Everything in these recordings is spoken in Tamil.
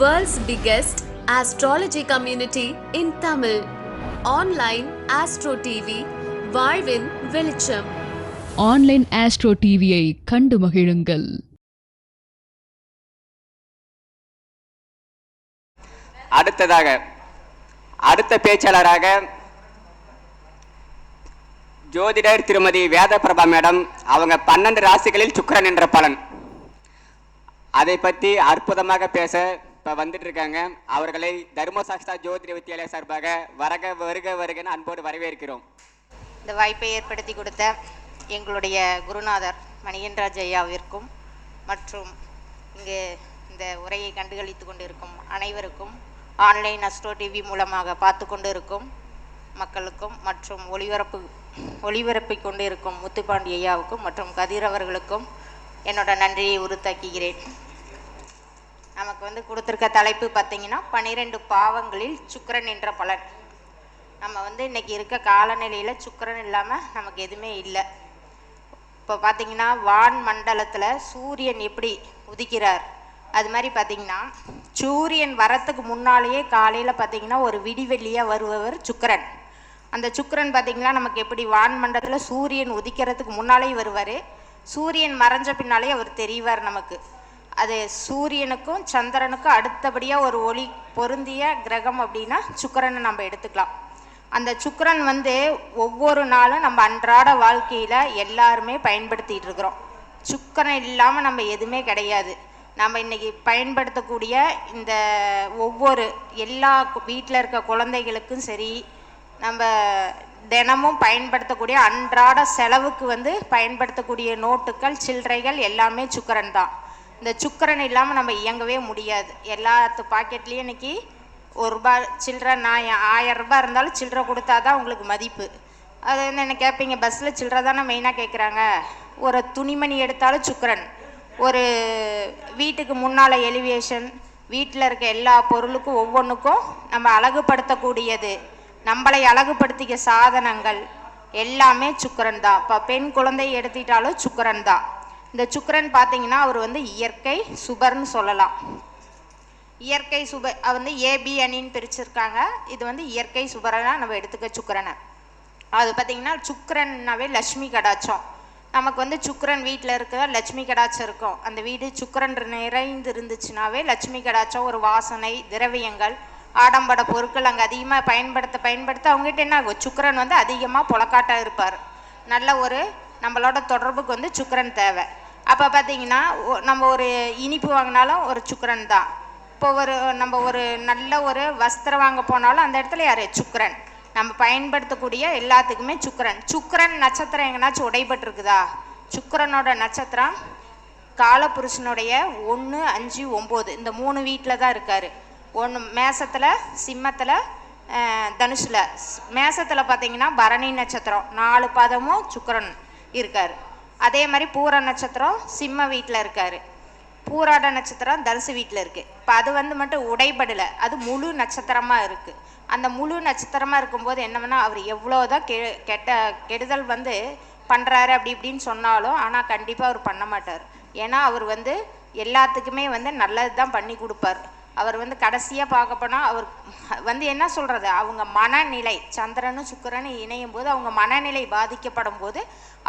World's biggest astrology community in Tamil. Online Astro TV, வாழ்வின் வெளிச்சம். ஆன்லைன் ஆஸ்ட்ரோ டிவியை கண்டு மகிழுங்கள். அடுத்ததாக அடுத்த பேச்சாளராக ஜோதிடர் திருமதி வேதபிரபா மேடம் அவங்க பன்னெண்டு ராசிகளில் சுக்கிரன் என்ற பலன். அதை பற்றி அற்புதமாக பேச இப்போ வந்துட்டு இருக்காங்க அவர்களை தர்மசாஸ்தா ஜோதிட வித்தியாலய சார்பாக வரக வருக வருகன்னு அன்போடு வரவேற்கிறோம். இந்த வாய்ப்பை ஏற்படுத்தி கொடுத்த எங்களுடைய குருநாதர் மணிகன்ராஜ் ஐயாவிற்கும் மற்றும் இங்கு இந்த உரையை கண்டுகளித்து கொண்டிருக்கும் அனைவருக்கும் ஆன்லைன் அஸ்ட்ரோ டிவி மூலமாக பார்த்து கொண்டு இருக்கும் மக்களுக்கும் மற்றும் ஒளிபரப்பு ஒளிபரப்பி கொண்டு இருக்கும் முத்துப்பாண்டி ஐயாவுக்கும் மற்றும் கதிர் அவர்களுக்கும் என்னோட நன்றியை உறுத்தாக்குகிறேன். நமக்கு வந்து கொடுத்துருக்க தலைப்பு பார்த்தீங்கன்னா பன்னிரெண்டு பாவங்களில் சுக்கரன் என்ற பலன். நம்ம வந்து இன்னைக்கு இருக்க காலநிலையில் சுக்கிரன் இல்லாமல் நமக்கு எதுவுமே இல்லை. இப்போ பார்த்தீங்கன்னா வான் மண்டலத்தில் சூரியன் எப்படி உதிக்கிறார்? அது மாதிரி பார்த்தீங்கன்னா சூரியன் வரத்துக்கு முன்னாலேயே காலையில் பார்த்தீங்கன்னா ஒரு விடிவெள்ளியாக வருபவர் சுக்கரன். அந்த சுக்கிரன் பார்த்தீங்கன்னா நமக்கு எப்படி வான் மண்டலத்தில் சூரியன் உதிக்கிறதுக்கு முன்னாலேயே வருவார். சூரியன் மறைஞ்ச பின்னாலே அவர் தெரிவார் நமக்கு. அது சூரியனுக்கும் சந்திரனுக்கும் அடுத்தபடியாக ஒரு ஒளி பொருந்திய கிரகம் அப்படின்னா சுக்கிரனை நம்ம எடுத்துக்கலாம். அந்த சுக்கிரன் வந்து ஒவ்வொரு நாளும் நம்ம அன்றாட வாழ்க்கையில் எல்லாருமே பயன்படுத்திகிட்டு இருக்கிறோம். சுக்கிரன் இல்லாமல் நம்ம எதுவுமே கிடையாது. நம்ம இன்றைக்கி பயன்படுத்தக்கூடிய இந்த ஒவ்வொரு எல்லா வீட்டில் இருக்க குழந்தைகளுக்கும் சரி நம்ம தினமும் பயன்படுத்தக்கூடிய அன்றாட செலவுக்கு வந்து பயன்படுத்தக்கூடிய நோட்டுகள் சில்லறைகள் எல்லாமே சுக்கிரன் தான். இந்த சுக்கிரன் இல்லாமல் நம்ம இயங்கவே முடியாது. எல்லாத்து பாக்கெட்லேயும் இன்னைக்கு ஒரு ரூபா சில்லற நான் ஆயிரம் ரூபாய் இருந்தாலும் சில்லற கொடுத்தா தான் உங்களுக்கு மதிப்பு. அது வந்து என்ன கேட்பீங்க பஸ்ஸில் சில்லற தானே மெயினாக கேட்குறாங்க ஒரு துணிமணி எடுத்தாலும் சுக்கிரன். ஒரு வீட்டுக்கு முன்னால் எலிவேஷன் வீட்டில் இருக்க எல்லா பொருளுக்கும் ஒவ்வொன்றுக்கும் நம்ம அழகுபடுத்தக்கூடியது. நம்மளை அழகுபடுத்திக்க சாதனங்கள் எல்லாமே சுக்கிரன் தான். இப்போ பெண் குழந்தை எடுத்துக்கிட்டாலும் சுக்கிரன் தான். இந்த சுக்கரன் பார்த்தீங்கன்னா அவர் வந்து இயற்கை சுபர்னு சொல்லலாம். இயற்கை சுப வந்து ஏபி அணின்னு பிரிச்சிருக்காங்க. இது வந்து இயற்கை சுபரனா நம்ம எடுத்துக்க சுக்கரனை. அது பார்த்தீங்கன்னா சுக்கரன்னாவே லட்சுமி கடாச்சம் நமக்கு வந்து சுக்கரன் வீட்டில் இருக்கிற லட்சுமி கடாச்சம் இருக்கும். அந்த வீடு சுக்கரன் நிறைந்து இருந்துச்சுனாவே லட்சுமி கடாச்சம் ஒரு வாசனை திரவியங்கள் ஆடம்பர பொருட்கள் அங்கே அதிகமாக பயன்படுத்த பயன்படுத்த அவங்ககிட்ட என்ன ஆகும்? சுக்கிரன் வந்து அதிகமாக புலக்காட்டாக இருப்பார். நல்ல ஒரு நம்மளோட தொடர்புக்கு வந்து சுக்கரன் தேவை. அப்போ பார்த்தீங்கன்னா நம்ம ஒரு இனிப்பு வாங்கினாலும் ஒரு சுக்கரன் தான். இப்போ ஒரு நம்ம ஒரு நல்ல ஒரு வஸ்திரம் வாங்க போனாலும் அந்த இடத்துல யார்? சுக்கிரன். நம்ம பயன்படுத்தக்கூடிய எல்லாத்துக்குமே சுக்கரன். சுக்கரன் நட்சத்திரம் எங்கேனாச்சும் உடைபட்டிருக்குதா? சுக்கரனோட நட்சத்திரம் காலபுருஷனுடைய ஒன்று அஞ்சு ஒம்பது. இந்த மூணு வீட்டில் தான் இருக்கார். ஒன்று மேசத்தில் சிம்மத்தில் தனுஷில் மேசத்தில் பார்த்தீங்கன்னா பரணி நட்சத்திரம். நாலு பதமும் சுக்கரன். இருக்கார். அதே மாதிரி பூர நட்சத்திரம் சிம்ம வீட்டில் இருக்கார். பூராட நட்சத்திரம் தனுசு வீட்டில் இருக்குது இப்போ அது வந்து மட்டும் உடைபடலை. அது முழு நட்சத்திரமாக இருக்குது அந்த முழு நட்சத்திரமாக இருக்கும்போது என்னவென்னா அவர் எவ்வளோதான் கெ கெட்ட கெடுதல் வந்து பண்ணுறாரு அப்படி இப்படின்னு சொன்னாலும் ஆனால் கண்டிப்பாக அவர் பண்ண மாட்டார். ஏன்னா அவர் வந்து எல்லாத்துக்குமே வந்து நல்லது தான் பண்ணி கொடுப்பார். அவர் வந்து கடைசியாக பார்க்க போனால் அவர் வந்து என்ன சொல்கிறது அவங்க மனநிலை சந்திரனும் சுக்கரனும் இணையும் போது அவங்க மனநிலை பாதிக்கப்படும் போது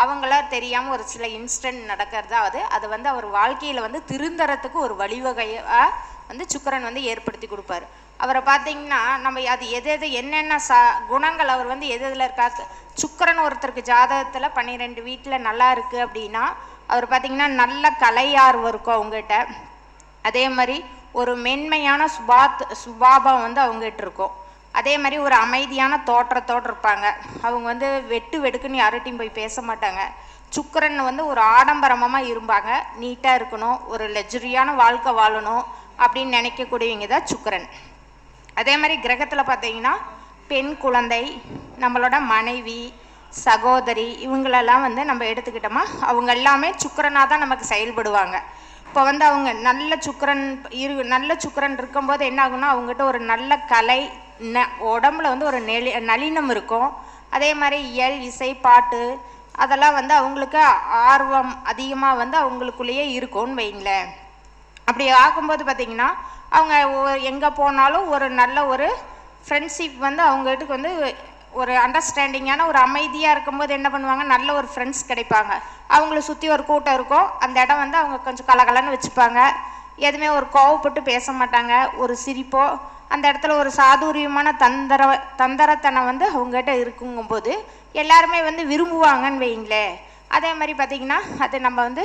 அவங்களா தெரியாமல் ஒரு சில இன்ஸ்டன்ட் நடக்கிறதா அது. அது வந்து அவர் வாழ்க்கையில் வந்து திருந்தரத்துக்கு ஒரு வழிவகையாக வந்து சுக்கரன் வந்து ஏற்படுத்தி கொடுப்பாரு. அவரை பார்த்தீங்கன்னா நம்ம அது எது எது என்னென்ன சா குணங்கள் அவர் வந்து எது எதில் இருக்கா? சுக்கரன் ஒருத்தருக்கு ஜாதகத்தில் பன்னிரெண்டு வீட்டில் நல்லா இருக்குது அப்படின்னா அவர் பார்த்தீங்கன்னா நல்ல கலையார்வம் இருக்கும் அவங்ககிட்ட. அதே மாதிரி ஒரு மென்மையான சுபாத் சுபாவம் வந்து அவங்ககிட்ட இருக்கும். அதே மாதிரி ஒரு அமைதியான தோற்றத்தோடு இருப்பாங்க. அவங்க வந்து வெட்டு வெடுக்குன்னு யார்கிட்டையும் போய் பேச மாட்டாங்க. சுக்கரன் வந்து ஒரு ஆடம்பரமாக இருப்பாங்க. நீட்டாக இருக்கணும் ஒரு லெஜரியான வாழ்க்கை வாழணும் அப்படின்னு நினைக்கக்கூடியவங்க தான் சுக்கரன். அதே மாதிரி கிரகத்தில் பார்த்தீங்கன்னா பெண் குழந்தை நம்மளோட மனைவி சகோதரி இவங்களெல்லாம் வந்து நம்ம எடுத்துக்கிட்டோமா அவங்க எல்லாமே சுக்கரனாக தான் நமக்கு செயல்படுவாங்க. இப்போ வந்து அவங்க நல்ல சுக்கிரன் இரு நல்ல சுக்கரன் இருக்கும்போது என்ன ஆகும்னா அவங்ககிட்ட ஒரு நல்ல கலை ந உடம்புல வந்து ஒரு நெளி நளினம் இருக்கும். அதே மாதிரி இயல் இசை பாட்டு அதெல்லாம் வந்து அவங்களுக்கு ஆர்வம் அதிகமாக வந்து அவங்களுக்குள்ளேயே இருக்கும்னு வைங்களேன். அப்படி ஆகும்போது பார்த்தீங்கன்னா அவங்க எங்கே போனாலும் ஒரு நல்ல ஒரு ஃப்ரெண்ட்ஷிப் வந்து அவங்ககிட்ட வந்து ஒரு அண்டர்ஸ்டாண்டிங்கான ஒரு அமைதியாக இருக்கும்போது என்ன பண்ணுவாங்க? நல்ல ஒரு ஃப்ரெண்ட்ஸ் கிடைப்பாங்க. அவங்கள சுற்றி ஒரு கூட்டம் இருக்கும். அந்த இடம் வந்து அவங்க கொஞ்சம் கலகலன்னு வச்சுப்பாங்க. எதுவுமே ஒரு கோவப்பட்டு பேச மாட்டாங்க. ஒரு சிரிப்போ அந்த இடத்துல ஒரு சாதுரியமான தந்தர தந்தரத்தனம் வந்து அவங்ககிட்ட இருக்குங்கும்போது எல்லாருமே வந்து விரும்புவாங்கன்னு வைங்களேன் அதே மாதிரி பார்த்திங்கன்னா அது நம்ம வந்து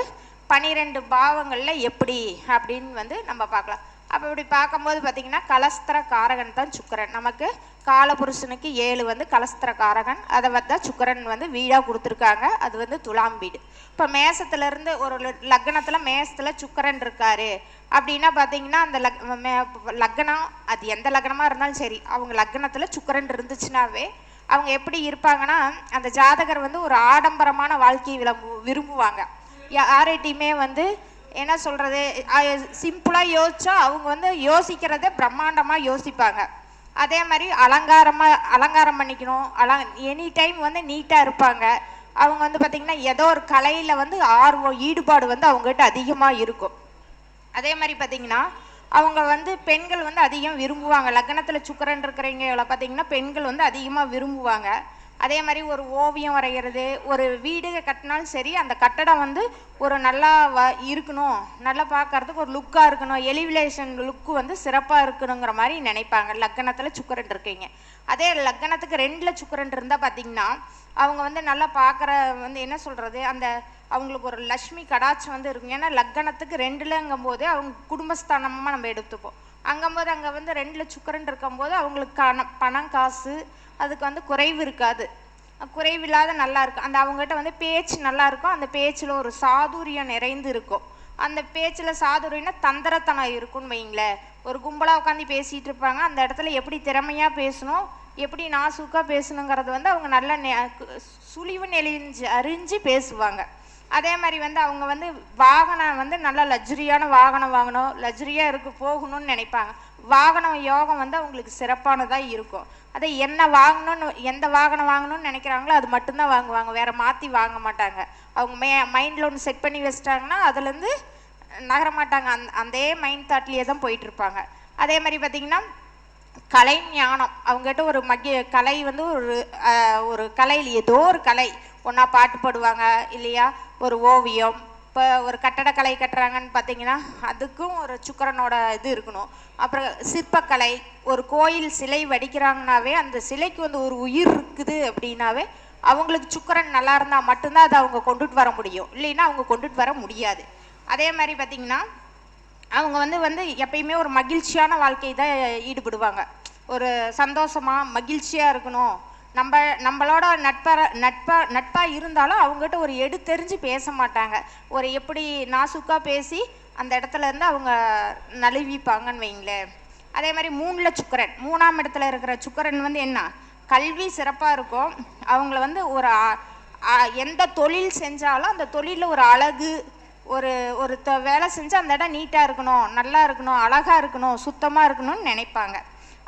பனிரெண்டு பாவங்களில் எப்படி அப்படின்னு வந்து நம்ம பார்க்கலாம். அப்போ இப்படி பார்க்கும்போது பார்த்திங்கன்னா கலஸ்திர காரகன் தான் சுக்கரன். நமக்கு காலபுருஷனுக்கு ஏழு வந்து கலஸ்திர காரகன் அதை வந்து சுக்கரன் வந்து வீடாக கொடுத்துருக்காங்க. அது வந்து துலாம் வீடு. இப்போ மேசத்துலேருந்து ஒரு லக்னத்தில் மேசத்தில் சுக்கரன் இருக்காரு. அப்படின்னா பார்த்தீங்கன்னா அந்த லக் மே- லக்னம் அது எந்த லக்னமாக இருந்தாலும் சரி அவங்க லக்னத்தில் சுக்கரன் இருந்துச்சுனாவே அவங்க எப்படி இருப்பாங்கன்னா அந்த ஜாதகர் வந்து ஒரு ஆடம்பரமான வாழ்க்கையை விளம்பு விரும்புவாங்க. யார்கிட்டையுமே வந்து என்ன சொல்கிறது சிம்பிளாக யோசிச்சா அவங்க வந்து யோசிக்கிறதே பிரம்மாண்டமாக யோசிப்பாங்க. அதே மாதிரி அலங்காரமாக அலங்காரம் பண்ணிக்கணும். அலங் எனி டைம் வந்து நீட்டாக இருப்பாங்க. அவங்க வந்து பார்த்திங்கன்னா ஏதோ ஒரு கலையில் வந்து ஆர்வம் ஈடுபாடு வந்து அவங்ககிட்ட அதிகமாக இருக்கும். அதே மாதிரி பார்த்திங்கன்னா அவங்க வந்து பெண்கள் வந்து அதிகம் விரும்புவாங்க. லக்னத்தில் சுக்கரன் இருக்கிறவங்கள பார்த்தீங்கன்னா பெண்கள் வந்து அதிகமாக விரும்புவாங்க. அதே மாதிரி ஒரு ஓவியம் வரைகிறது ஒரு வீடு கட்டினாலும் சரி அந்த கட்டடம் வந்து ஒரு நல்லா வ இருக்கணும். நல்லா பார்க்கறதுக்கு ஒரு லுக்காக இருக்கணும். எலிவிலேஷன் லுக்கு வந்து சிறப்பாக இருக்கணுங்கிற மாதிரி நினைப்பாங்க. லக்கணத்தில் சுக்கரன் இருக்கீங்க. அதே லக்கணத்துக்கு ரெண்டில் சுக்கரன் இருந்தால் பார்த்தீங்கன்னா அவங்க வந்து நல்லா பார்க்குற வந்து என்ன சொல்கிறது அந்த அவங்களுக்கு ஒரு லக்ஷ்மி கடாட்சம் வந்து இருக்கும். ஏன்னா லக்கணத்துக்கு ரெண்டுலங்கும் போது அவங்க குடும்பஸ்தானமாக நம்ம எடுத்துப்போம். அங்கும்போது அங்கே வந்து ரெண்டில் சுக்கரன் இருக்கும்போது அவங்களுக்கு கண பணம் காசு அதுக்கு வந்து குறைவு இருக்காது. குறைவில்லாத நல்லா இருக்கும். அந்த அவங்ககிட்ட வந்து பேச்சு நல்லா இருக்கும். அந்த பேச்சில் ஒரு சாதுரியம் நிறைந்து இருக்கும். அந்த பேச்சில் சாதுரியம்னா தந்திரத்தனம் இருக்கும்னு வைங்களேன் ஒரு கும்பலாக உட்காந்து பேசிகிட்டு இருப்பாங்க. அந்த இடத்துல எப்படி திறமையாக பேசணும் எப்படி நாசூக்காக பேசணுங்கிறது வந்து அவங்க நல்ல நெ சுழிவு நெளிஞ்சு அறிஞ்சு பேசுவாங்க. அதே மாதிரி வந்து அவங்க வந்து வாகனம் வந்து நல்ல லக்ஸுரியான வாகனம் வாங்கணும் லக்ஸுரியாக இருக்கு போகணும்னு நினைப்பாங்க. வாகனம் யோகம் வந்து அவங்களுக்கு சிறப்பானதாக இருக்கும். அதை என்ன வாங்கணும்னு எந்த வாகனம் வாங்கணும்னு நினைக்கிறாங்களோ அது மட்டும்தான் வாங்குவாங்க. வேறு மாற்றி வாங்க மாட்டாங்க. அவங்க மே மைண்டில் ஒன்று செட் பண்ணி வச்சிட்டாங்கன்னா அதுலேருந்து நகர மாட்டாங்க. அந் அதே மைண்ட் தாட்லேயே தான் போயிட்டுருப்பாங்க அதே மாதிரி பார்த்திங்கன்னா கலை ஞானம். அவங்ககிட்ட ஒரு மகி கலை வந்து ஒரு ஒரு கலையில் ஏதோ ஒரு கலை ஒன்றா பாட்டு பாடுவாங்க இல்லையா? ஒரு ஓவியம். இப்போ ஒரு கட்டடக்கலை கட்டுறாங்கன்னு பார்த்தீங்கன்னா அதுக்கும் ஒரு சுக்கரனோட இது இருக்கணும். அப்புறம் சிற்பக்கலை ஒரு கோயில் சிலை வடிக்கிறாங்கனாவே அந்த சிலைக்கு வந்து ஒரு உயிர் இருக்குது அப்படின்னாவே அவங்களுக்கு சுக்கரன் நல்லா இருந்தால் மட்டும்தான் அதை அவங்க கொண்டுட்டு வர முடியும். இல்லைன்னா அவங்க கொண்டுட்டு வர முடியாது. அதே மாதிரி பார்த்தீங்கன்னா அவங்க வந்து வந்து எப்பயுமே ஒரு மகிழ்ச்சியான வாழ்க்கை தான் ஈடுபடுவாங்க. ஒரு சந்தோஷமா மகிழ்ச்சியாக இருக்கணும். நம்ம நம்மளோட நட்பர நட்பா நட்பாக இருந்தாலும் அவங்ககிட்ட ஒரு எடுத்தெறிஞ்சு பேச மாட்டாங்க. ஒரு எப்படி நாசுக்காக பேசி அந்த இடத்துல இருந்து அவங்க நழுவிப்பாங்கன்னு வைங்களேன். அதே மாதிரி மூணில் சுக்கரன். மூணாம் இடத்துல இருக்கிற சுக்கரன் வந்து என்ன? கல்வி சிறப்பாக இருக்கும். அவங்கள வந்து ஒரு எந்த தொழில் செஞ்சாலும் அந்த தொழிலில் ஒரு அழகு ஒரு ஒரு த வேலை செஞ்சு அந்த இடம் நீட்டாக இருக்கணும் நல்லா இருக்கணும் அழகாக இருக்கணும் சுத்தமாக இருக்கணும்னு நினைப்பாங்க.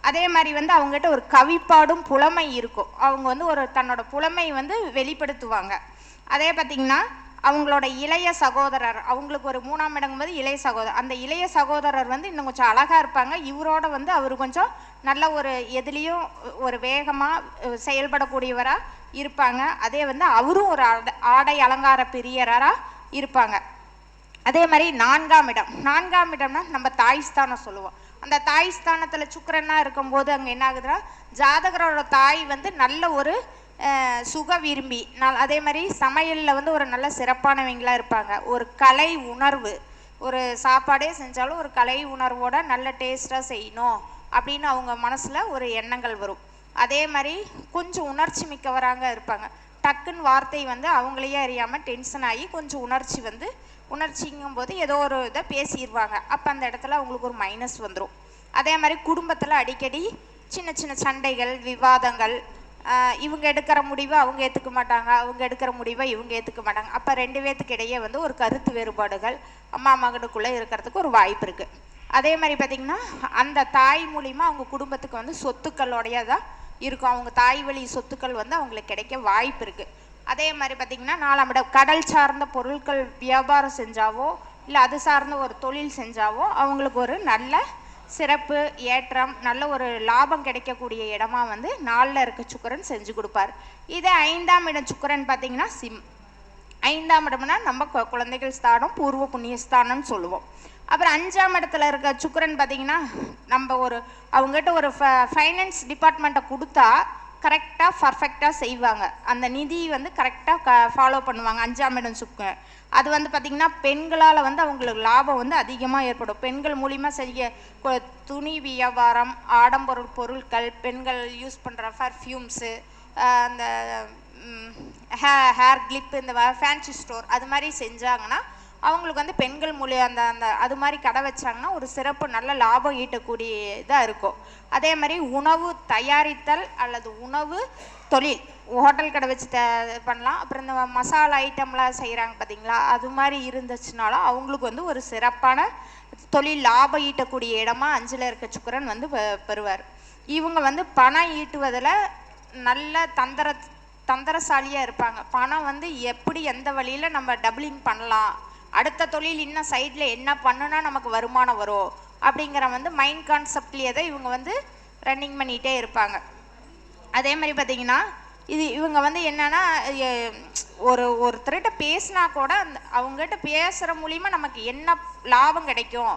அதே மாதிரி வந்து அவங்ககிட்ட ஒரு கவிப்பாடும் புலமை இருக்கும். அவங்க வந்து ஒரு தன்னோட புலமை வந்து வெளிப்படுத்துவாங்க. அதே பார்த்திங்கன்னா அவங்களோட இளைய சகோதரர் அவங்களுக்கு ஒரு மூணாம் இடங்கும்போது இளைய சகோதரர். அந்த இளைய சகோதரர் வந்து இன்னும் கொஞ்சம் அழகாக இருப்பாங்க. இவரோட வந்து அவர் கொஞ்சம் நல்ல ஒரு எதுலேயும் ஒரு வேகமாக செயல்படக்கூடியவராக இருப்பாங்க. அதே வந்து அவரும் ஒரு ஆடை- ஆடை அலங்கார பிரியராக இருப்பாங்க. அதே மாதிரி நான்காம் இடம். நான்காம் இடம்னா நம்ம தாய்ஸ்தானம் சொல்லுவோம். அந்த தாய் ஸ்தானத்தில் சுக்கரனாக இருக்கும்போது அங்கே என்ன ஆகுதுன்னா ஜாதகரோட தாய் வந்து நல்ல ஒரு சுக விரும்பி. நல் அதே மாதிரி சமையலில் வந்து ஒரு நல்ல சிறப்பானவங்களாக இருப்பாங்க. ஒரு கலை உணர்வு. ஒரு சாப்பாடே செஞ்சாலும் ஒரு கலை உணர்வோட நல்ல டேஸ்ட்டாக செய்யணும் அப்படின்னு அவங்க மனசில் ஒரு எண்ணங்கள் வரும். அதே மாதிரி கொஞ்சம் உணர்ச்சி மிக்கவராங்க இருப்பாங்க. டக்குன்னு வார்த்தை வந்து அவங்களையே அறியாமல் டென்ஷன் ஆகி கொஞ்சம் உணர்ச்சி வந்து உணர்ச்சிங்கும் போது ஏதோ ஒரு இதை பேசிடுவாங்க. அப்போ அந்த இடத்துல அவங்களுக்கு ஒரு மைனஸ் வந்துடும் அதே மாதிரி குடும்பத்தில் அடிக்கடி சின்ன சின்ன சண்டைகள் விவாதங்கள் இவங்க எடுக்கிற முடிவை அவங்க ஏற்றுக்க மாட்டாங்க அவங்க எடுக்கிற முடிவை இவங்க ஏற்றுக்க மாட்டாங்க. அப்போ ரெண்டு பேர்த்துக்கு இடையே வந்து ஒரு கருத்து வேறுபாடுகள் அம்மா மகனுக்குள்ளே இருக்கிறதுக்கு ஒரு வாய்ப்பு இருக்குது அதே மாதிரி பார்த்திங்கன்னா அந்த தாய் மூலிமா அவங்க குடும்பத்துக்கு வந்து சொத்துக்களோடைய தான் இருக்கும். அவங்க தாய் வழி சொத்துக்கள் வந்து அவங்களுக்கு கிடைக்க வாய்ப்பு இருக்குது அதே மாதிரி பார்த்திங்கன்னா நாலாம் இடம் கடல் சார்ந்த பொருட்கள் வியாபாரம் செஞ்சாவோ இல்லை அது சார்ந்த ஒரு தொழில் செஞ்சாவோ அவங்களுக்கு ஒரு நல்ல சிறப்பு ஏற்றம் நல்ல ஒரு லாபம் கிடைக்கக்கூடிய இடமா வந்து நாளில் இருக்க சுக்கிரன் செஞ்சு கொடுப்பார். இதே ஐந்தாம் இடம் சுக்கிரன் பார்த்திங்கன்னா சிம் ஐந்தாம் இடம்னா நம்ம கு- குழந்தைகள் ஸ்தானம் பூர்வ புண்ணிய ஸ்தானம்னு சொல்லுவோம். அப்புறம் அஞ்சாம் இடத்துல இருக்க சுக்கிரன் பார்த்திங்கன்னா நம்ம ஒரு அவங்ககிட்ட ஒரு ஃபைனான்ஸ் டிபார்ட்மெண்ட்டை கொடுத்தா கரெக்டாக பர்ஃபெக்டாக செய்வாங்க. அந்த நிதி வந்து கரெக்டாக க ஃபாலோ பண்ணுவாங்க. அஞ்சாம் இடம் சுக்கரன் அது வந்து பார்த்திங்கன்னா பெண்களால் வந்து அவங்களுக்கு லாபம் வந்து அதிகமாக ஏற்படும். பெண்கள் மூலிமா செய்ய துணி வியாபாரம் ஆடம்பொருள் பொருட்கள் பெண்கள் யூஸ் பண்ணுற பர்ஃப்யூம்ஸு அந்த ஹே ஹேர் கிளிப்பு இந்த ஃபேன்சி ஸ்டோர் அது மாதிரி செஞ்சாங்கன்னா அவங்களுக்கு வந்து பெண்கள் மூலிய அந்த அந்த அது மாதிரி கடை வச்சாங்கன்னா ஒரு சிறப்பு நல்ல லாபம் ஈட்டக்கூடிய இதாக இருக்கும். அதே மாதிரி உணவு தயாரித்தல் அல்லது உணவு தொழில் ஹோட்டல் கடை வச்சு த பண்ணலாம். அப்புறம் இந்த மசாலா ஐட்டம்லாம் செய்கிறாங்க பார்த்தீங்களா அது மாதிரி இருந்துச்சுனாலும் அவங்களுக்கு வந்து ஒரு சிறப்பான தொழில் லாபம் ஈட்டக்கூடிய இடமா அஞ்சில் இருக்க சுக்கரன் வந்து பெறுவார். இவங்க வந்து பணம் ஈட்டுவதில் நல்ல தந்திர தந்திரசாலியாக இருப்பாங்க. பணம் வந்து எப்படி எந்த வழியில் நம்ம டபுளிங் பண்ணலாம்? அடுத்த தொழில் இன்னும் சைடில் என்ன பண்ணுனா நமக்கு வருமானம் வரும். அப்படிங்கிற வந்து மைண்ட் கான்செப்ட்லேயே தான் இவங்க வந்து ரன்னிங் பண்ணிகிட்டே இருப்பாங்க. அதே மாதிரி பார்த்தீங்கன்னா இது இவங்க வந்து என்னென்னா ஒரு ஒருத்தர்கிட்ட பேசினா கூட அந்த அவங்ககிட்ட பேசுகிற மூலிமா நமக்கு என்ன லாபம் கிடைக்கும்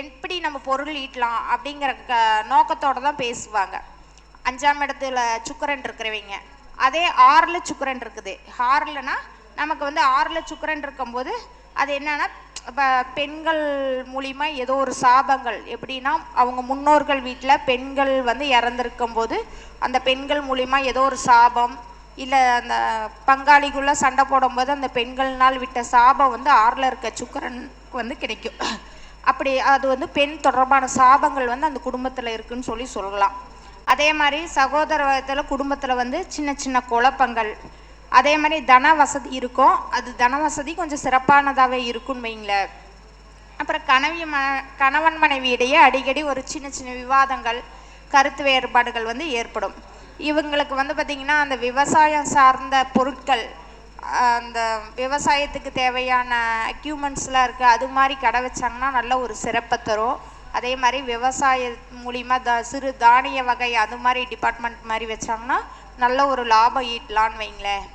எப்படி நம்ம பொருள் ஈட்டலாம் அப்படிங்கிற க நோக்கத்தோடு தான் பேசுவாங்க. அஞ்சாம் இடத்துல சுக்கரன் இருக்கிறவங்க. அதே ஆறில் சுக்கரன் இருக்குது. ஆறில்னா நமக்கு வந்து ஆறில் சுக்கரன் இருக்கும்போது அது என்னன்னா இப்போ பெண்கள் மூலிமா ஏதோ ஒரு சாபங்கள். எப்படின்னா அவங்க முன்னோர்கள் வீட்டில் பெண்கள் வந்து இறந்துருக்கும் போது அந்த பெண்கள் மூலிமா ஏதோ ஒரு சாபம் இல்லை அந்த பங்காளிக்குள்ளே சண்டை போடும்போது அந்த பெண்கள்னால் விட்ட சாபம் வந்து ஆறில் இருக்க சுக்கரனுக்கு வந்து கிடைக்கும். அப்படி அது வந்து பெண் தொடர்பான சாபங்கள் வந்து அந்த குடும்பத்தில் இருக்குன்னு சொல்லி சொல்லலாம். அதே மாதிரி சகோதரத்தில் குடும்பத்தில் வந்து சின்ன சின்ன குழப்பங்கள் அதே மாதிரி தன வசதி இருக்கும். அது தன வசதி கொஞ்சம் சிறப்பானதாகவே இருக்குன்னு வைங்களேன். அப்புறம் கனவி ம கணவன் மனைவி இடையே அடிக்கடி ஒரு சின்ன சின்ன விவாதங்கள் கருத்து வேறுபாடுகள் வந்து ஏற்படும். இவங்களுக்கு வந்து பார்த்திங்கன்னா அந்த விவசாயம் சார்ந்த பொருட்கள் அந்த விவசாயத்துக்கு தேவையான எக்யூப்மெண்ட்ஸ்லாம் இருக்குது அது மாதிரி கடை வச்சாங்கன்னா நல்ல ஒரு சிறப்பை தரும். அதே மாதிரி விவசாய மூலிமா த சிறு தானிய வகை அது மாதிரி டிபார்ட்மெண்ட் மாதிரி வச்சாங்கன்னா நல்ல ஒரு லாபம் ஈட்டலான்னு வைங்களேன்.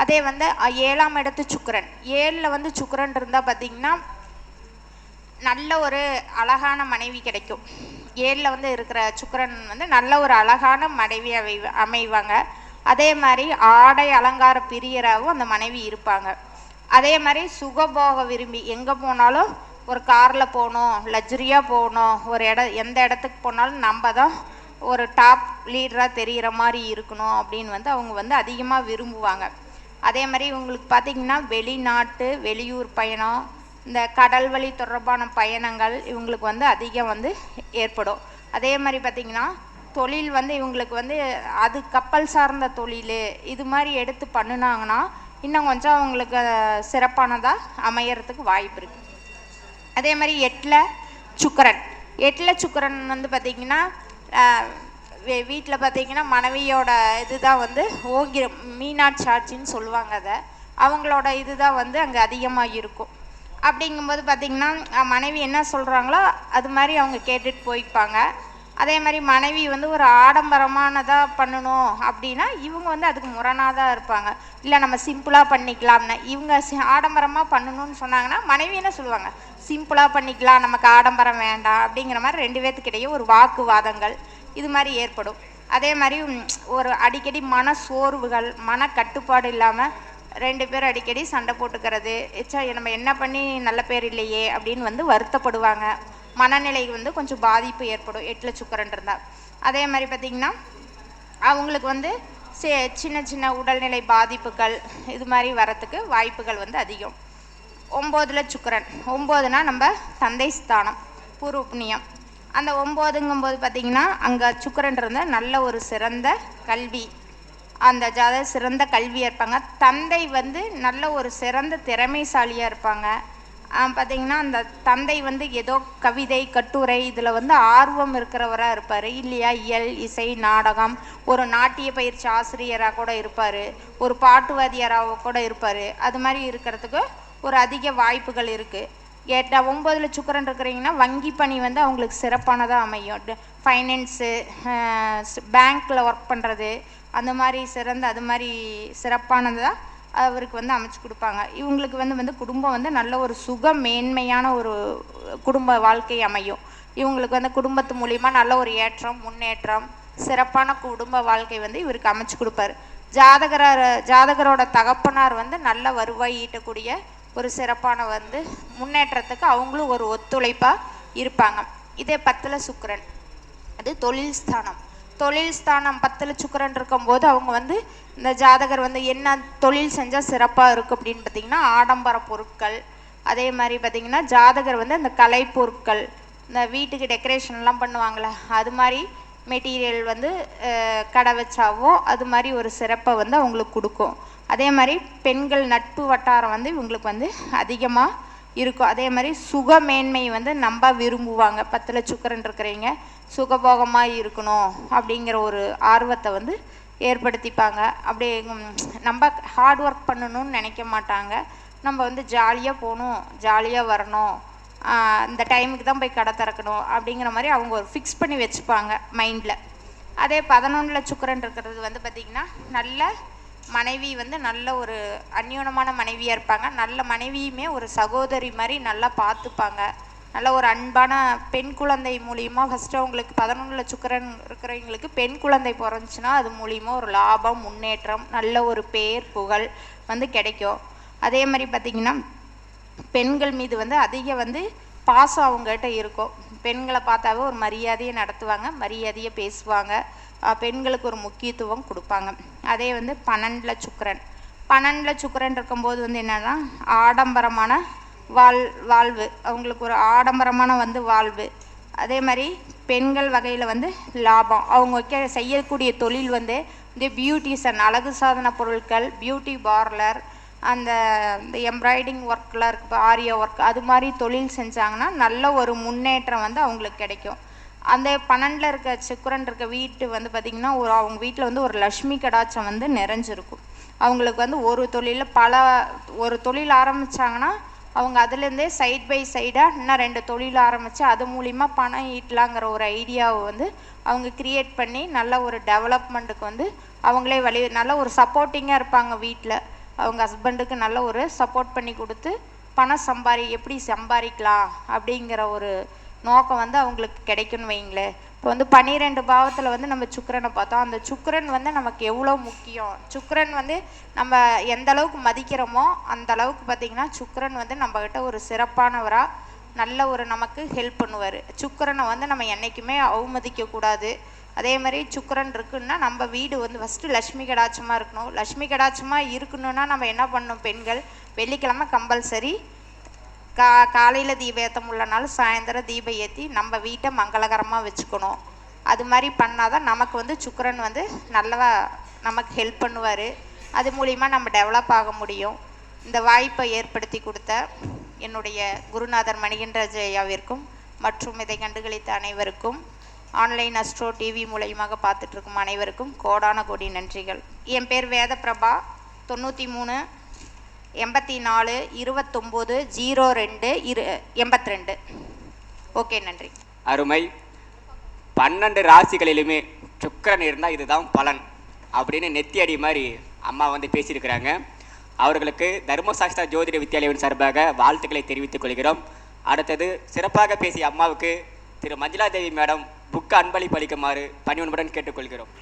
அதே வந்து ஏழாம் இடத்து சுக்கரன். ஏழில் வந்து சுக்கரன் இருந்தால் பார்த்தீங்கன்னா நல்ல ஒரு அழகான மனைவி கிடைக்கும். ஏழில் வந்து இருக்கிற சுக்கரன் வந்து நல்ல ஒரு அழகான மனைவி அமை அமைவாங்க. அதே மாதிரி ஆடை அலங்கார பிரியராகவும் அந்த மனைவி இருப்பாங்க. அதே மாதிரி சுகபோக விரும்பி எங்கே போனாலும் ஒரு காரில் போகணும் லக்ஸரியாக போகணும் ஒரு இட எந்த இடத்துக்கு போனாலும் நம்ம தான் ஒரு டாப் லீடராக தெரிகிற மாதிரி இருக்கணும் அப்படின்னு வந்து அவங்க வந்து அதிகமாக விரும்புவாங்க. அதே மாதிரி இவங்களுக்கு பார்த்திங்கன்னா வெளிநாட்டு வெளியூர் பயணம் இந்த கடல் வழி தொடர்பான பயணங்கள் இவங்களுக்கு வந்து அதிகம் வந்து ஏற்படும். அதே மாதிரி பார்த்திங்கன்னா தொழில் வந்து இவங்களுக்கு வந்து அது கப்பல் சார்ந்த தொழில் இது மாதிரி எடுத்து பண்ணுனாங்கன்னா இன்னும் கொஞ்சம் அவங்களுக்கு சிறப்பானதாக அமையறதுக்கு வாய்ப்பு இருக்குது அதே மாதிரி எட்டில் சுக்கரன். எட்டில் சுக்கரன் வந்து பார்த்திங்கன்னா வீட்டில் பார்த்தீங்கன்னா மனைவியோட இதுதான் வந்து ஓங்கி மீனாட்சி ஆட்சின்னு சொல்லுவாங்க அதை. அவங்களோட இதுதான் வந்து அங்கே அதிகமாக இருக்கும். அப்படிங்கும்போது பார்த்திங்கன்னா மனைவி என்ன சொல்கிறாங்களோ அது மாதிரி அவங்க கேட்டுட்டு போய்ப்பாங்க. அதே மாதிரி மனைவி வந்து ஒரு ஆடம்பரமானதாக பண்ணணும் அப்படின்னா இவங்க வந்து அதுக்கு முரணாக தான் இருப்பாங்க. இல்லை நம்ம சிம்பிளாக பண்ணிக்கலாம்னு. இவங்க சி- ஆடம்பரமாக பண்ணணும்னு சொன்னாங்கன்னா மனைவி என்ன சொல்லுவாங்க? சிம்பிளாக பண்ணிக்கலாம் நமக்கு ஆடம்பரம் வேண்டாம் அப்படிங்கிற மாதிரி ரெண்டு பேர்த்துக்கிடையே ஒரு வாக்குவாதங்கள். இது மாதிரி ஏற்படும். அதே மாதிரி ஒரு அடிக்கடி மன சோர்வுகள் மன கட்டுப்பாடு இல்லாமல் ரெண்டு பேரும் அடிக்கடி சண்டை போட்டுக்கிறது எச்சா நம்ம என்ன பண்ணி நல்ல பேர் இல்லையே அப்படின்னு வந்து வருத்தப்படுவாங்க. மனநிலை வந்து கொஞ்சம் பாதிப்பு ஏற்படும் எட்டில் சுக்கரன் இருந்தால் அதே மாதிரி பார்த்திங்கன்னா அவங்களுக்கு வந்து சே சின்ன சின்ன உடல்நிலை பாதிப்புகள் இது மாதிரி வரத்துக்கு வாய்ப்புகள் வந்து அதிகம். ஒம்போதில் சுக்கரன். ஒம்போதுனா நம்ம தந்தை ஸ்தானம் பூர்வ புண்ணியம். அந்த ஒம்போதுங்கும்போது பார்த்திங்கன்னா அங்கே சுக்கிரன் நல்ல ஒரு சிறந்த கல்வி. அந்த ஜாத சிறந்த கல்வியாக இருப்பாங்க. தந்தை வந்து நல்ல ஒரு சிறந்த திறமைசாலியாக இருப்பாங்க. பார்த்திங்கன்னா அந்த தந்தை வந்து ஏதோ கவிதை கட்டுரை இதில் வந்து ஆர்வம் இருக்கிறவராக இருப்பார். இல்லையா இயல் இசை நாடகம். ஒரு நாட்டிய பயிற்சி ஆசிரியராக கூட இருப்பார். ஒரு பாட்டுவாதியராக கூட இருப்பார். அது மாதிரி இருக்கிறதுக்கு ஒரு அதிக வாய்ப்புகள் இருக்குது எட்டா ஒம்போதில் சுக்கரன் இருக்கிறீங்கன்னா வங்கி பணி வந்து அவங்களுக்கு சிறப்பானதாக அமையும். ஃபைனான்ஸு பேங்க்கில் ஒர்க் பண்ணுறது அந்த மாதிரி சிறந்த அது மாதிரி சிறப்பானதாக அவருக்கு வந்து அமைச்சு கொடுப்பாங்க. இவங்களுக்கு வந்து வந்து குடும்பம் வந்து நல்ல ஒரு சுக மேன்மையான ஒரு குடும்ப வாழ்க்கை அமையும். இவங்களுக்கு வந்து குடும்பத்து மூலிமா நல்ல ஒரு ஏற்றம் முன்னேற்றம் சிறப்பான குடும்ப வாழ்க்கை வந்து இவருக்கு அமைச்சு கொடுப்பாரு. ஜாதகர ஜாதகரோட தகப்பனார் வந்து நல்ல வருவாய் ஈட்டக்கூடிய ஒரு சிறப்பான வந்து முன்னேற்றத்துக்கு அவங்களும் ஒரு ஒத்துழைப்பாக இருப்பாங்க. இதே பத்தில் சுக்கரன். அது தொழில் ஸ்தானம். தொழில் ஸ்தானம் பத்தில் சுக்கரன் இருக்கும்போது அவங்க வந்து இந்த ஜாதகர் வந்து என்ன தொழில் செஞ்சால் சிறப்பாக இருக்கும் அப்படின்னு பார்த்தீங்கன்னா ஆடம்பர பொருட்கள். அதே மாதிரி பார்த்திங்கன்னா ஜாதகர் வந்து அந்த கலை பொருட்கள் இந்த வீட்டுக்கு டெக்கரேஷன்லாம் பண்ணுவாங்களே அது மாதிரி மெட்டீரியல் வந்து கடை வச்சாவோ அது மாதிரி ஒரு சிறப்பை வந்து அவங்களுக்கு கொடுக்கும். அதே மாதிரி பெண்கள் நட்பு வட்டாரம் வந்து இவங்களுக்கு வந்து அதிகமாக இருக்கும். அதே மாதிரி சுகமேன்மை வந்து நம்ப விரும்புவாங்க. பத்தில் சுக்கரன் இருக்கிறவங்க சுகபோகமாக இருக்கணும் அப்படிங்கிற ஒரு ஆர்வத்தை வந்து ஏற்படுத்திப்பாங்க. அப்படியே நம்ம ஹார்ட் ஒர்க் பண்ணணும்னு நினைக்க மாட்டாங்க. நம்ம வந்து ஜாலியாக போகணும் ஜாலியாக வரணும். இந்த டைமுக்கு தான் போய் கடை திறக்கணும் அப்படிங்கிற மாதிரி அவங்க ஒரு ஃபிக்ஸ் பண்ணி வச்சுப்பாங்க மைண்டில் அதே பதினொன்றில் சுக்கரன் இருக்கிறது வந்து பார்த்திங்கன்னா நல்ல மனைவி வந்து நல்ல ஒரு அந்யோனமான மனைவியாக இருப்பாங்க. நல்ல மனைவியுமே ஒரு சகோதரி மாதிரி நல்லா பார்த்துப்பாங்க. நல்ல ஒரு அன்பான பெண் குழந்தை மூலியமாக ஃபஸ்ட்டு அவங்களுக்கு பதினொன்றில் சுக்கரன் இருக்கிறவங்களுக்கு பெண் குழந்தை பிறந்துச்சுன்னா அது மூலியமாக ஒரு லாபம் முன்னேற்றம் நல்ல ஒரு பேர் புகழ் வந்து கிடைக்கும். அதே மாதிரி பார்த்திங்கன்னா பெண்கள் மீது வந்து அதிக வந்து பாசம் அவங்ககிட்ட இருக்கும். பெண்களை பார்த்தாவே ஒரு மரியாதையை நடத்துவாங்க. மரியாதையை பேசுவாங்க. பெண்களுக்கு ஒரு முக்கியத்துவம் கொடுப்பாங்க. அதே வந்து பன்னெண்டில் சுக்கரன். பன்னெண்டில் சுக்கரன் இருக்கும்போது வந்து என்னென்னா ஆடம்பரமான வாழ் வாழ்வு. அவங்களுக்கு ஒரு ஆடம்பரமான வந்து வாழ்வு. அதே மாதிரி பெண்கள் வகையில் வந்து லாபம். அவங்க வைக்க செய்யக்கூடிய தொழில் வந்து இந்த பியூட்டிஷன் அழகு சாதன பொருட்கள் பியூட்டி பார்லர் அந்த இந்த எம்ப்ராய்டிங் ஒர்க்லாம் இருக்குது இப்போ ஆரியா ஒர்க் அது மாதிரி தொழில் செஞ்சாங்கன்னா நல்ல ஒரு முன்னேற்றம் வந்து அவங்களுக்கு கிடைக்கும். அந்த பன்னெண்டில் இருக்க சுக்கிரன் இருக்க வீட்டு வந்து பார்த்திங்கன்னா ஒரு அவங்க வீட்டில் வந்து ஒரு லக்ஷ்மி கடாச்சம் வந்து நிறைஞ்சிருக்கும். அவங்களுக்கு வந்து ஒரு தொழிலில் பல ஒரு தொழில் ஆரம்பிச்சாங்கன்னா அவங்க அதுலேருந்தே சைட் பை சைடாக இன்னும் ரெண்டு தொழில் ஆரம்பித்து அது மூலிமா பணம் ஈட்டலாங்கிற ஒரு ஐடியாவை வந்து அவங்க கிரியேட் பண்ணி நல்ல ஒரு டெவலப்மெண்ட்டுக்கு வந்து அவங்களே வழி நல்ல ஒரு சப்போர்ட்டிங்காக இருப்பாங்க வீட்டில் அவங்க ஹஸ்பண்டுக்கு நல்ல ஒரு சப்போர்ட் பண்ணி கொடுத்து பணம் சம்பாரி எப்படி சம்பாதிக்கலாம் அப்படிங்கிற ஒரு நோக்கம் வந்து அவங்களுக்கு கிடைக்கும்னு வைங்களேன் இப்போ வந்து பன்னிரெண்டு பாவத்தில் வந்து நம்ம சுக்கரனை பார்த்தோம். அந்த சுக்கரன் வந்து நமக்கு எவ்வளோ முக்கியம்? சுக்கரன் வந்து நம்ம எந்த அளவுக்கு மதிக்கிறோமோ அந்த அளவுக்கு பார்த்திங்கன்னா சுக்கரன் வந்து நம்மக்கிட்ட ஒரு சிறப்பானவராக நல்ல ஒரு நமக்கு ஹெல்ப் பண்ணுவார். சுக்கரனை வந்து நம்ம என்றைக்குமே அவமதிக்கக்கூடாது. அதே மாதிரி சுக்கரன் இருக்குன்னா நம்ம வீடு வந்து ஃபஸ்ட்டு லக்ஷ்மி கடாட்சமாக இருக்கணும். லக்ஷ்மி கடாட்சமாக இருக்கணும்னா நம்ம என்ன பண்ணணும்? பெண்கள் வெள்ளிக்கிழமை கம்பல்சரி கா காலையில் தீபம் ஏற்ற முடியலனாலும் சாயந்தரம் தீபம் ஏற்றி நம்ம வீட்டை மங்களகரமாக வச்சுக்கணும். அது மாதிரி பண்ணால் தான் நமக்கு வந்து சுக்கரன் வந்து நல்லா நமக்கு ஹெல்ப் பண்ணுவார். அது மூலிமா நம்ம டெவலப் ஆக முடியும். இந்த வாய்ப்பை ஏற்படுத்தி கொடுத்த என்னுடைய குருநாதர் மணிகண்டராஜ் ஐயாவிற்கும் மற்றும் இதை கண்டுகளித்த அனைவருக்கும் ஆன்லைன் அஸ்ட்ரோ டிவி மூலயமாக பார்த்துட்ருக்கும் அனைவருக்கும் கோடான கோடி நன்றிகள். என் பேர் வேதபிரபா. தொண்ணூற்றி மூணு எண்பத்தி நாலு இருபத்தொம்போது ஜீரோ ரெண்டு இரு எண்பத்தி ரெண்டு ஓகே நன்றி. அருமை. பன்னெண்டு ராசிகளிலுமே சுக்கரன் இருந்தால் இதுதான் பலன் அப்படின்னு நெத்தியடி மாதிரி அம்மா வந்து பேசியிருக்கிறாங்க. அவர்களுக்கு தர்மசாஸ்திரா ஜோதிட வித்யாலயம் சார்பாக வாழ்த்துக்களை தெரிவித்துக் கொள்கிறோம். அடுத்தது சிறப்பாக பேசிய அம்மாவுக்கு திரு மஞ்சுளா தேவி மேடம் புக்கு அன்பளிப்பு அளிக்குமாறு பணிவன்புடன் கேட்டுக்கொள்கிறோம்.